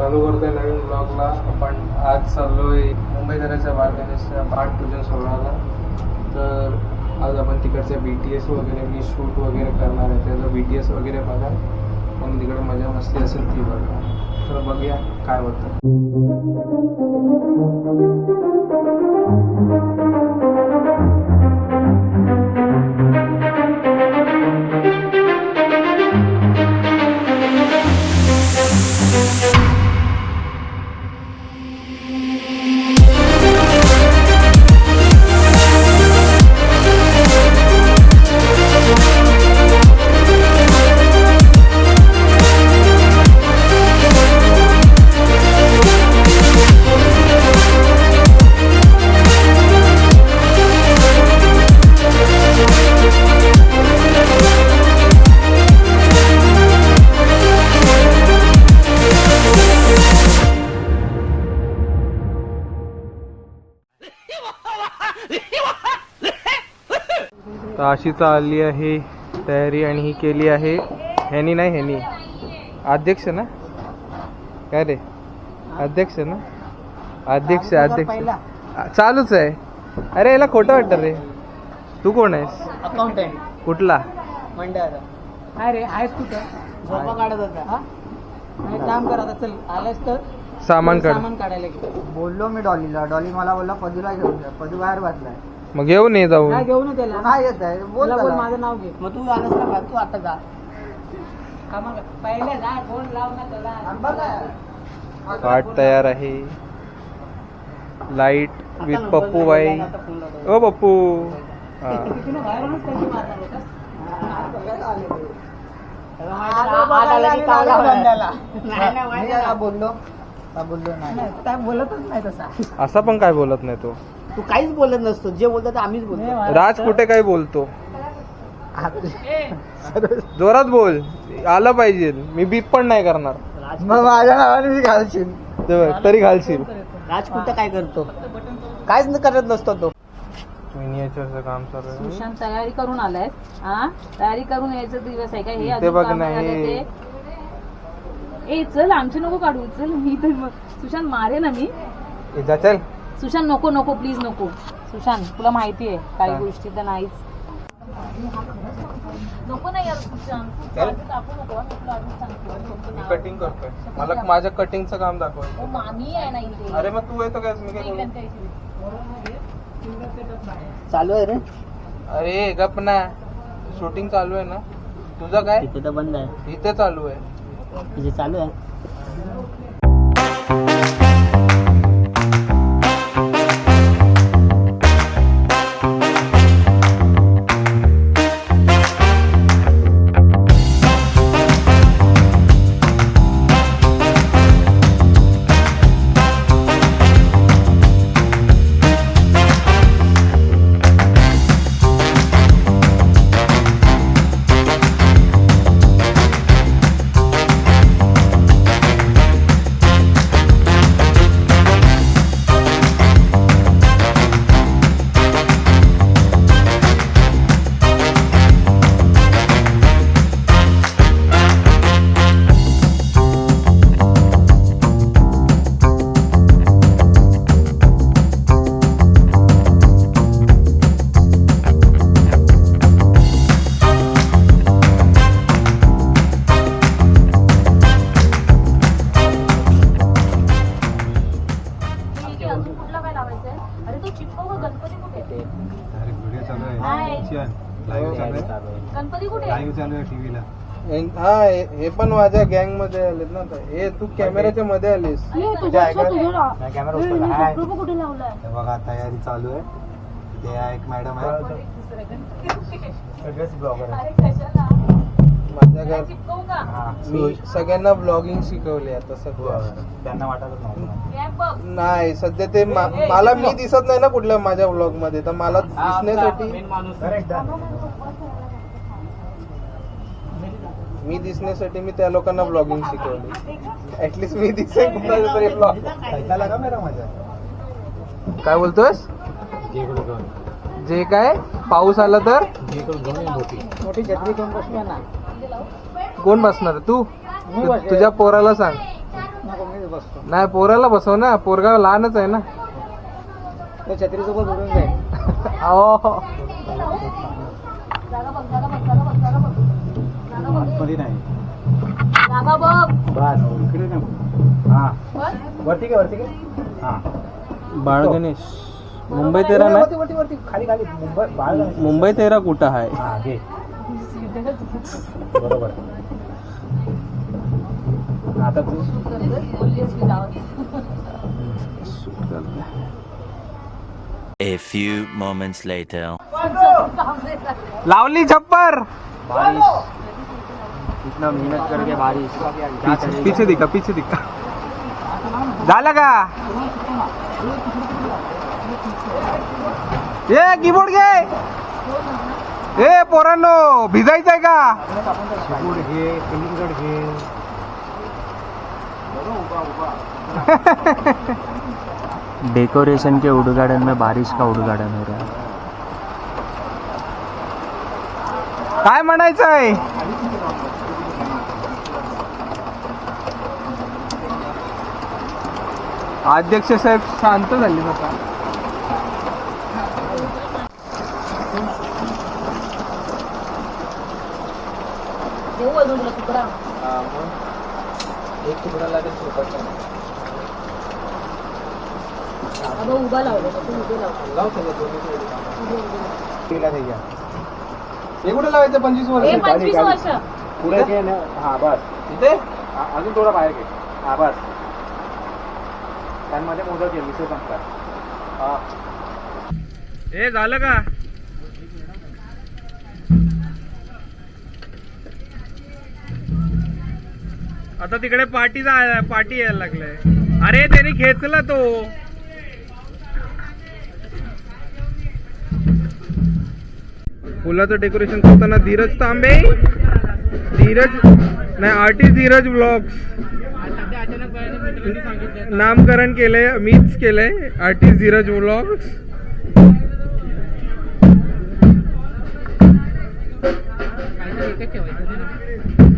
चालू करतोय नवीन ब्लॉगला. आपण आज चाललोय मुंबई दराच्या बालगणेशच्या पार्ट पूजन सोहळ्याला. तर आज आपण तिकडच्या बी टी एस वगैरे मी शूट वगैरे करणार आहे. त्याचं बी टी एस वगैरे बघा. मग तिकडे मजा मस्ती असेल ती बघा. तर बघूया काय होतं. अशी चालली आहे तयारी आणि ही केली आहे. ह्यानी नाही ह्यानी. अध्यक्ष ना? काय रे? अध्यक्ष ना? अध्यक्ष अध्यक्ष. चालूच आहे. अरे याला खोटं वाटतं रे. तू कोण आहेस? अकाउंटंट कुठला? मंडळाचा. रे आहेस कुठं? झोपा काढत होता. नाही, काम कर आता चल. आलास तर. सामान काढ. सामान काढायला बोललो मी डॉलीला. डॉली मला बोलला पदूला घेऊन जा. पदू बाहेर बसलाय मग घेऊन ये जाऊन काय घेऊ ना त्याला नाही येत आहे बोल बोल बोल त्याला. माझं नाव घे मग तू आलास ना? तू आता जा. पहिले जा फोन लाव ना त्याला? पाठ तयार आहे लाइट विथ ना, पप्पू बाई. ओ पप्पू हा. तिथे ना बाहेरूनच पैसे मारणार होतास? बघायला आले ते. त्याला माहिती आलो ना, बघायला आला की आणि कावला लागला बंदाला. बंदाला. नाही ना, मी माहिती याला ना. बोललो का बोललो नाही नाही, काय बोलतच नाही तसा असा पण काय बोलत नाही तो तू काहीच बोलत नसतो. जे बोलतो ते आम्हीच बोलतो. राज कुठे काय बोलतो? जोरात बोल. आलं पाहिजे. मी बीप पण नाही करणार. मग माझ्या नावाने मी घालशील. तरी घालशील. राज कुठं काय करतो? काहीच न करत नसतो तो. मिनिएचरचं काम चालू आहे. सुशांत तयारी करून आलाय. हा? तयारी करून यायचं दिवस आहे का? हे इथे अजून बघ कामं ना, झाले हे. ते. ए चल आमचे नको काढू. चल मी तर मग सुशांत मारे ना मी चल. सुशांत नको नको प्लीज नको. सुशांत तुला माहिती आहे काही काय? गोष्टी तर नाहीच. नको नाही यार सुशांत. तू चल. माझं टाकू नको हा, मी तुला आधीच सांगते. नको मी नाव. कटिंग करतोय. मला माझ्या कटिंगचं काम दाखव. हो, मामी आहे ना इथे. अरे मग तू येतो काय? मी काय. चालू आहे रे. अरे गप ना. शूटिंग चालू आहे ना. तुझं काय? तिथे तर बंद आहे. इथे चालू आहे. तिथे चालू आहे, हा हे हे पण माझ्या गँगमध्ये आलेत ना आता. हे तू कॅमेऱ्याच्या मध्ये आलीस. अरे, तुझं असं तुझं लाव. ए, मी झोपडं कुठे लावलंय? बघा तयारी चालू आहे. ते एक मॅडम आहे. सगळेच ब्लॉगर माझ्या घर मी सगळ्यांना ब्लॉगिंग शिकवले आता सध्या. त्यांना वाटतच नव्हतं हे बघ. नाही सध्या ते मा- मला मी दिसत नाही ना कुठल्या माझ्या ब्लॉगमध्ये तर मला दिसण्यासाठी मी दिसण्यासाठी मी त्या लोकांना ब्लॉगिंग शिकवली. ऍटलीस्ट मी कुणाचा तरी ब्लॉग मेरा काय बोलतोस? जे काय? पाऊस आला तर? मोठी. छत्री घेऊन बसूया ना. कोण बसणार? तू? मी तु- बसेल. तुझ्या पोराला सांग. नको मी बसतो. नाही पोराला बसव ना. पोरगा लहानच आहे ना. तो छत्रीसोबत उडून जाईल. अहो. आतमध्ये नाही. जागा बघ. बस. इकडे नाही. हा. बघ वरती घे वरती घे. हा. बाळ गणेश. मुंबई तेरा वरती नाही वरती वरती खाली खाली. मुंबई बाळ गणेश. मुंबई तेरा कुठं आहे? हा घे. बरोबर. आता तू. बोललीस की जावं A few moments later. लावली छप्पर बारिश इतना मेहनत करके बारिश। पीछे पीछे दिखा पीछे दिखा। झालं का? ए कीबोर्ड घे। ए पोरांनो भिजायचंय का? शिपूड घे कलिंगड घे। डेकोरेशन के उद्घाटन में बारिश का उद्घाटन हो रहा है। काय म्हणायचंय? अध्यक्ष साहेब शांत झाले आता एक तुकडा. लागेल उभा. हे कुठे लावायचं? पंचवीस वर्ष. पुढे हा बस. इथे? अजून थोडा बाहेर घे. हा बस. त्यांमध्ये मोदक घे विसर्जन कर हा हे झालं का? आता तिकडे पार्टीचा पार्टी यायला लागलाय. अरे त्याने खेचला तो. फुलाचं डेकोरेशन करताना धीरज तांबे. धीरज नाही आर्टिस्ट धीरज ब्लॉग्स नामकरण केलंय मीच केलंय आर धीरज व्लॉग्स ठेवायचं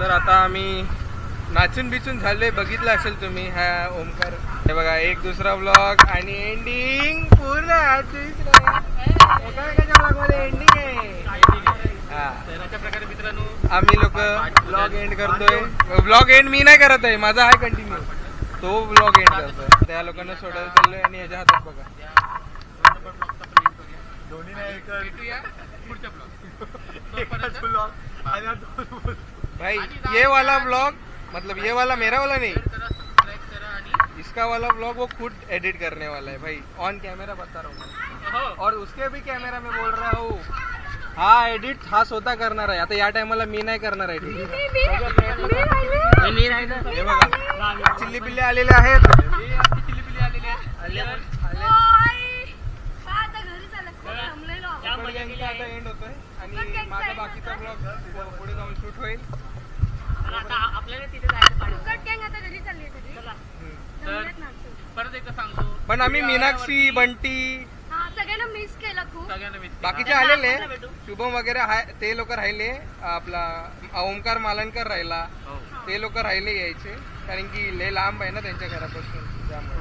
तर आता आम्ही नाचून बिचून झाले बघितलं असेल तुम्ही हा ओमकार हे बघा एक दुसरा ब्लॉग आणि एंडिंग पूर्ण एंडिंग आहे आम्ही लोक ब्लॉग एंड करतोय ब्लॉग एंड मी नाही करत आहे माझा आहे कंटिन्यू तो ब्लॉग एंड करतोय त्या लोकांना सोडायला चाललोय आणि याच्या हातात बघा भाई ये वाला ब्लॉग मतलब ये वाला मेरा वाला नहीं। इसका वाला ब्लॉग वो खुद एडिट करने वाला है भाई। ऑन कैमरा बता रहा हूँ. और उसके भी कैमरा में बोल रहा हूँ। हा एडिट हा स्वतः करणार आहे आता या टायमाला मी नाही करणार एडिट हे बघा। चिल्ली पिल्ले आलेले आहेत। यांचा आता एंड होतोय. आणि माझा बाकीचा ब्लॉग पुढे जाऊन शूट होईल. पण आम्ही मीनाक्षी बंटी. सगळ्यांना मिस केलं खूप. बाकीचे आलेले. शुभम वगैरे हाय ते लोक राहिले. आपला ओमकार मालनकर राहिला. ते लोक राहिले यायचे. कारण की लय लांब आहे ना त्यांच्या घरापासून. त्यामुळे.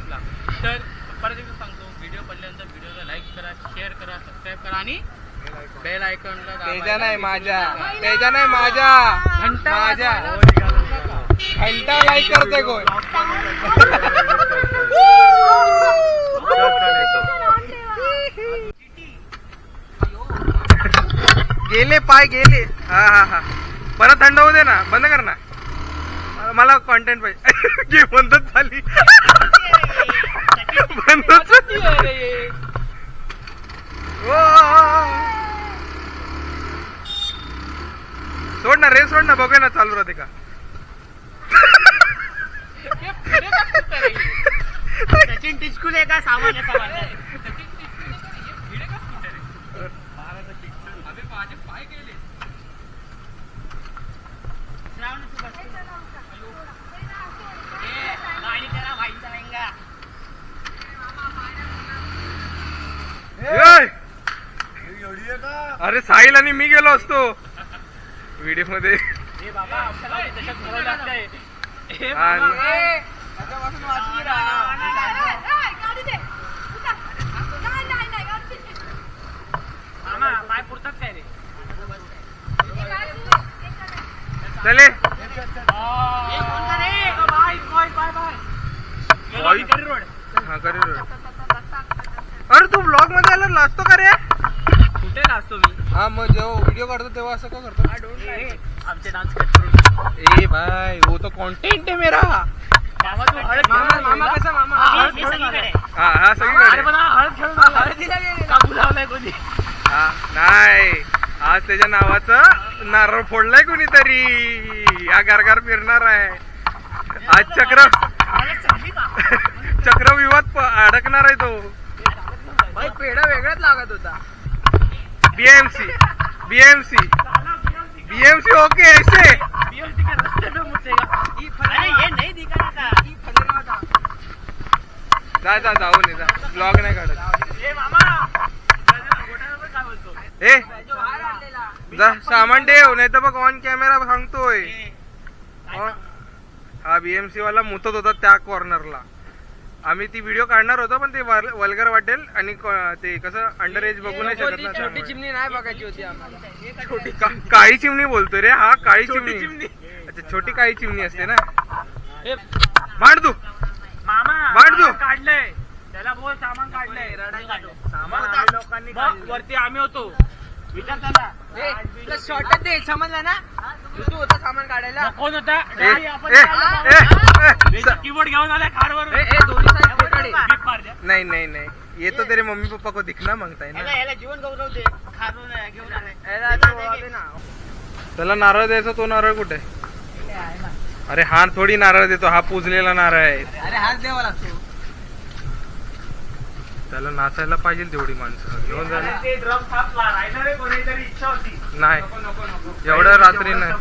तर परत एकदा सांगतो व्हिडिओ पडल्यानंतर व्हिडिओला लाईक करा शेअर करा सबस्क्राईब करा आणि बेल आयकॉनला नाही माझ्या. तेजा नाही माझ्या. माझ्या. घंटा लाईक करते कोण? गेले पाय गेले. हा हा हा. परत थंड होऊ दे ना. बंद कर ना. मला कॉन्टेंट पाहिजे. बंदच झाली. बंदच. सोड ना रे सोड ना बघूया ना चालू राहते का. सचिन टिचकुले का? सामान्य सामान्य ए! अरे साहिल आणि मी गेलो असतो. व्हिडिओमध्ये चले. हा. Curry Road. अरे तू ब्लॉगमध्ये आला लाजतो का रे? कुठे नाचतो मी हा मग जेव्हा व्हिडिओ काढतो तेव्हा असं का करतो? आमचे डान्स कट करून ए भाई वो तो कंटेंट है मेरा. मामा तू हळद मामा- मामा कसा मामा? हळद खेळून आलाय. हा हा अरे सगळीकडे. पण हा हळद खेळून आलाय. का बोलावलाय कोणी? हा नाही. आज त्याच्या नावाचं नारळ फोडलाय कोणीतरी. हा गारगार फिरणार आहे. आज चक्र का? चक्रविवाद प- अडकणार आहे तो. भाई पेढा वेगळाच लागत होता. बीएमसी बीएमसी बीएमसी ओके ऐसे बीएमसी का रस्ते मुझेगा अरे ये नहीं दिखा था। जा जा जाऊन ये जा. ब्लॉग नाही काढत. ए मामा. घोटाळ्यावर काय बोलतो ए जा सामान ठेव नाही तर बघ ऑन कॅमेरा सांगतोय. हा बीएमसी वाला मुतत होता त्या कॉर्नरला आम्ही ती व्हिडिओ काढणार होतो पण ते वल- वल्गर वाटेल आणि ते कसं अंडर एज बघू नाही शकत ना त्यामुळे. चिमणी नाही बघायची होती आम्हाला. छोटी काळी चिमणी बोलतोय रे हा काळी चिमणी. अच्छा छोटी काळी चिमणी असते ना. मांड तू. मामा वाढ दो. सामान काढलंय. त्याला बोल सामान काढलंय. सामान लोकांनी वरती आम्ही होतो. शॉर्टच दे समजलं ना? तू होता सामान काढायला. कोण होता कीबोर्ड घेऊन. नहीं नहीं नहीं. ये तो तेरे मम्मी पापा को दिखना मांगता है ना. याला जीवन गौरव दे. खारून घेऊन आलाय. याला तो वाले ना. त्याला नारळ द्यायचा तो नारळ कुठे? अरे हा थोडी नारळ देतो. हा पुजलेला नारळ आहे. अरे हाच द्यावा लागतो त्याला नाचायला पाहिजे तेवढी माणसं. घेऊन होती. नाही. एवढ्या रात्री नाही.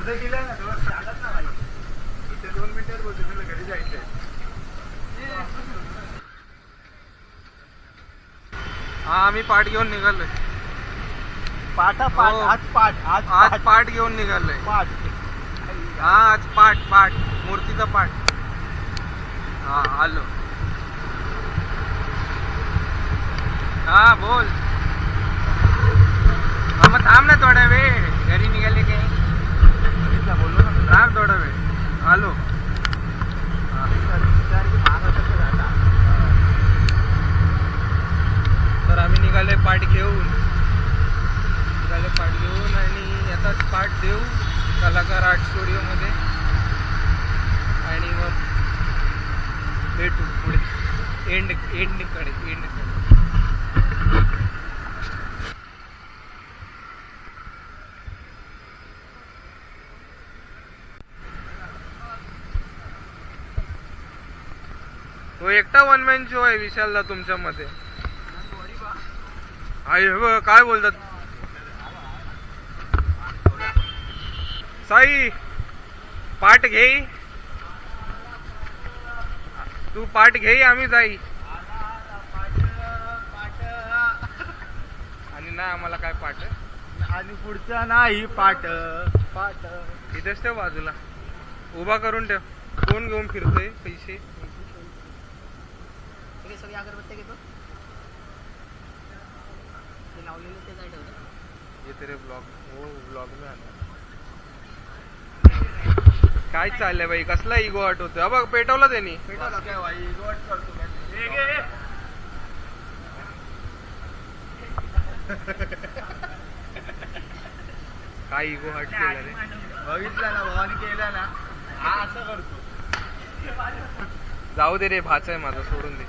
हा आम्ही पाठ घेऊन निघालोय. पाठा पाठ, आज पाठ आज आज पाठ घेऊन निघालोय. पाठ. हा आज पाठ पाठ. मूर्तीचा पाठ. हा आलो. हा बोल। मग थांब ना थोडा वेळ. घरी निघाले काय बोललो ना थांब थोडा वेळ. आलो. हा. तर आम्ही निघाले पाठ घेऊन. निघाले पाठ घेऊन आणि याचाच पाठ देऊ कलाकार आर्ट स्टुडिओमध्ये. आणि मग भेटू पुढे. एंड एंडकडे एंडकडे. तो एकटा वन मॅन शो आहे विशालला तुमच्या मध्ये काय बोलतात? साई पाठ घेई तू पाठ घेई आम्ही जाई. नाही आम्हाला काय पाठ? आणि पुढचा नाही पाठ. पाठ? इथेच ठेव बाजूला. उभा करून ठेव. कोण घेऊन फिरतोय? पैसे? सगळी अगरबत्त्या घेतो. ते लावलेलं ते काय ठेवलं. ये तेरे ब्लॉग वो ब्लॉग में आना काय चाललंय बाई? कसला इगो हा बघ पेटवला त्यांनी. काय इगो हट केलं रे बघितलं ना भावानी केलं ना हा असं करतो. जाऊ दे रे भाचा आहे माझा सोडून दे.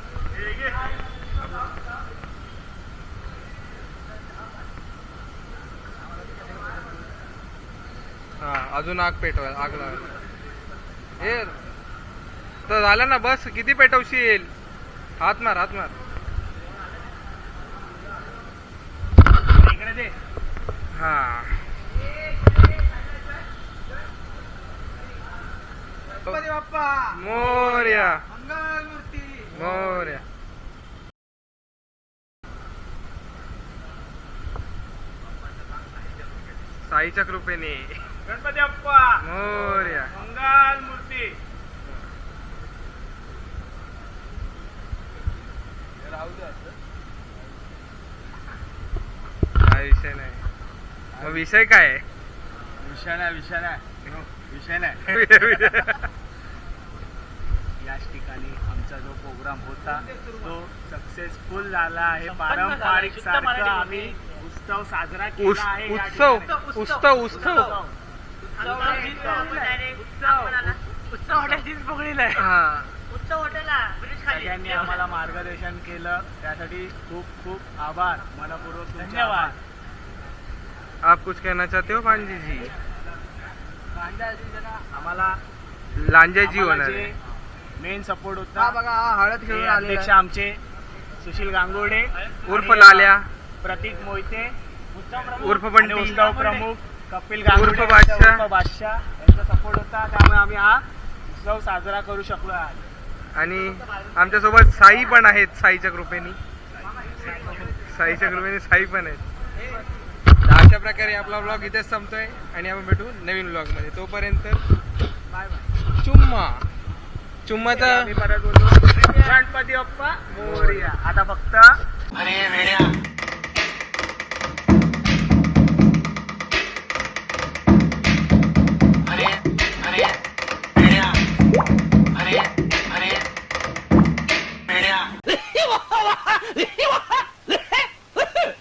हा अजून आग पेटवाय आग लावायला. हे तर झालं ना बस. किती पेटवशील? हात मार हात मार इकडे दे हा गणपती बाप्पा मोर्या मंगलमूर्ती मोर्या साईच्या कृपेने गणपती बाप्पा मोर्या मंगल मूर्ती काय विषय नाही मग विषय काय आहे? विषय नाही विषय नाही विषय नाही याच ठिकाणी आमचा जो प्रोग्राम होता तो सक्सेसफुल झाला आहे. पारंपरिक सारखं आम्ही उत्सव साजरा उस- केला आहे या उत्सव. ठिकाणी. उत्सव उत्सव. हा. सगळ्यांनी आम्हाला मार्गदर्शन केलं. त्यासाठी खूप खूप आभार. मनपूर्वक धन्यवाद. आप कुछ कहना चाहते हो पांजी जी? आम्हाला लांजाजी होणार आहे. मेन सपोर्ट हा होता बघा हा हळद ते खेळून अध्यक्ष आमचे सुशील गांगोडे उर्फ आणि लाल्या. प्रतीक मोहिते उर्फ आणि बंटी. उत्सव प्रमुख कपिल गांगुडे उर्फ बादशाह. उर्फ बादशाह यांचा सपोर्ट होता. त्यामुळे आम्ही हा उत्सव साजरा करू शकलो आज आणि आमच्यासोबत साई पण आहेत साईच्या कृपेने. साईच्या कृपेने साई पण आहेत. अशा प्रकारे आपला ब्लॉग इथेच संपतोय आणि आपण भेटू नवीन ब्लॉगमध्ये. तोपर्यंत बाय बाय चुम्मा. परत बोलू गणपती बाप्पा मोरया. आता फक्त अरे वेड्या.